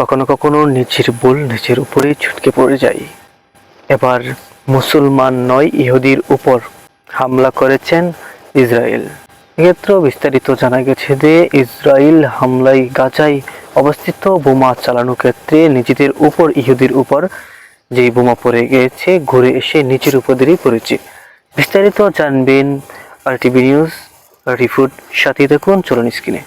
কখনো কখনো নিজের ভুল নিজের উপরেই ছুটকে পড়ে যায়। এবার মুসলমান নয়, ইহুদির উপর হামলা করেছেন ইসরায়েল। এক্ষেত্রে বিস্তারিত জানা গেছে যে ইসরায়েল হামলায় গাজায় অবস্থিত বোমা চালানোর ক্ষেত্রে নিজেদের উপর, ইহুদির উপর যেই বোমা পড়ে গিয়েছে ঘুরে এসে নিচের উপদেরই পড়েছে। বিস্তারিত জানবেন আর টিভি নিউজ রিফুড সাথে দেখুন চলুন স্ক্রিনে।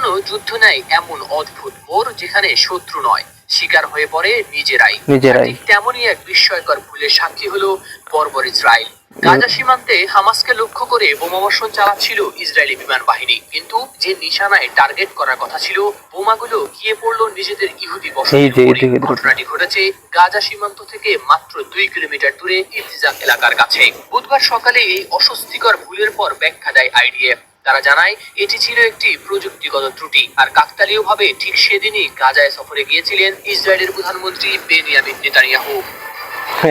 কখনো যুদ্ধ নেয় এমন অদ্ভুত মোর যেখানে শত্রু নয় শিকার হয়ে পড়ে নিজেরাই। নিজেরাই। তেমনই এক বিস্ময়কর ভুলের সাক্ষী হলো বর্বর ইসরায়েল। গাজা সীমান্তে হামাসকে লক্ষ্য করে বোমাবর্ষণ চালাচ্ছিল ইসরায়েলি বিমান বাহিনী। কিন্তু যে নিশানায় টার্গেট করার কথা ছিল বোমাগুলো গিয়ে পড়ল নিজেদের ইহুদি বসতি ঘটনাটি ঘটেছে গাজা সীমান্ত থেকে মাত্র দুই কিলোমিটার দূরে ইতিজাক এলাকার কাছে। বুধবার সকালে এই অস্বস্তিকর ভুলের পর ব্যাখ্যা দেয় আইডিএফ। তারা জানায়, এটি ছিল একটি প্রযুক্তিগত ত্রুটি। আর কাকতালীয় ভাবে ঠিক সেদিনই গাজায় সফরে গিয়েছিলেন ইসরায়েলের প্রধানমন্ত্রী বেনিয়ামিন নেতানিয়াহু।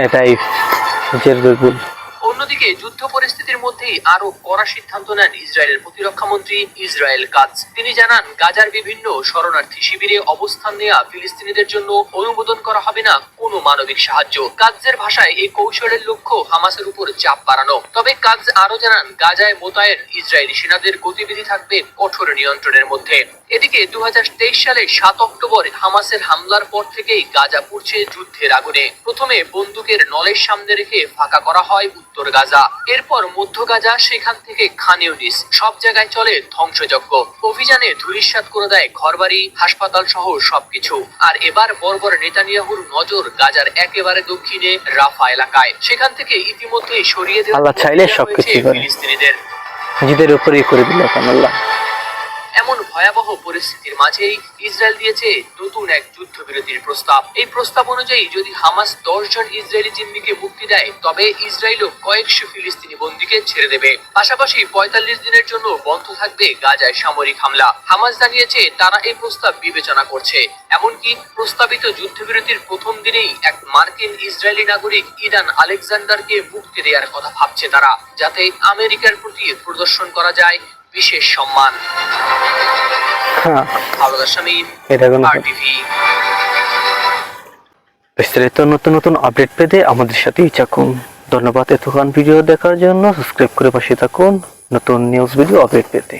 এটাই নিজের ভুল অন্যদিকে যুদ্ধ পরিস্থিতির মধ্যেই আরও কড়া সিদ্ধান্ত নেন ইসরায়েলের প্রতিরক্ষা মন্ত্রী ইসরায়েল কাজ। তিনি জানান, গাজার বিভিন্ন শরণার্থী শিবিরে অবস্থান নেওয়া ফিলিস্তিনিদের জন্য অনুমোদন করা হবে না কোনো মানবিক সাহায্য। কাজের ভাষায় এই কৌশলের লক্ষ্য হামাসের উপর চাপ বাড়ানো। তবে কাজ আরও জানান, গাজায় মোতায়েন ইসরায়েলি সেনাদের গতিবিধি থাকবে কঠোর নিয়ন্ত্রণের মধ্যে। এদিকে দু হাজার তেইশ সালে সাত অক্টোবর হামাসের হামলার পর থেকেই গাজা পড়ছে যুদ্ধের আগুনে। প্রথমে বন্দুকের নলের সামনে রেখে ফাঁকা করা হয় উত্তর গাজা। এরপর মধ্য গাজা সেখান থেকে খান ইউনিস সব জায়গায় চলে ধ্বংসযজ্ঞ। অভিযানে ধূলিসাৎ করে দেয় ঘরবাড়ি হাসপাতাল সহ সবকিছু। আর এবার বর্বর নেতানিয়াহুর নজর গাজার একেবারে দক্ষিণে রাফা এলাকায়। সেখান থেকে ইতিমধ্যেই সরিয়ে দেওয়া আল্লাহ চাইলে করে। ফিলিস্তিনিদের। নিজেদের উপরেই করে দিল আল্লাহ। এমন ভয়াবহ পরিস্থিতির মাঝেই ইসরায়েল দিয়েছে নতুন এক যুদ্ধবিরতির প্রস্তাব। এই প্রস্তাব অনুযায়ী যদি হামাস দশ জন ইসরায়েলি জিম্মিকে মুক্তি দেয় তবে ইসরায়েলও কয়েকশো ফিলিস্তিনি বন্দীকে ছেড়ে দেবে। পাশাপাশি পঁয়তাল্লিশ দিনের জন্য বন্ধ থাকবে গাজায় সামরিক হামলা। হামাস জানিয়েছে তারা এই প্রস্তাব বিবেচনা করছে। এমনকি প্রস্তাবিত যুদ্ধবিরতির প্রথম দিনেই এক মার্কিন ইসরায়েলি নাগরিক ইরান আলেকজান্ডারকে মুক্তি দেওয়ার কথা ভাবছে তারা যাতে আমেরিকার প্রতি প্রদর্শন করা যায় বিশেষ সম্মান। হ্যাঁ। এটা কোনো আর টিভি বিস্তারিত নতুন নতুন আপডেট পেতে আমাদের সাথেই থাকুন। ধন্যবাদ এতক্ষণ ভিডিও দেখার জন্য। সাবস্ক্রাইব করে পাশে থাকুন। নতুন নিউজ ভিডিও আপডেট পেতে।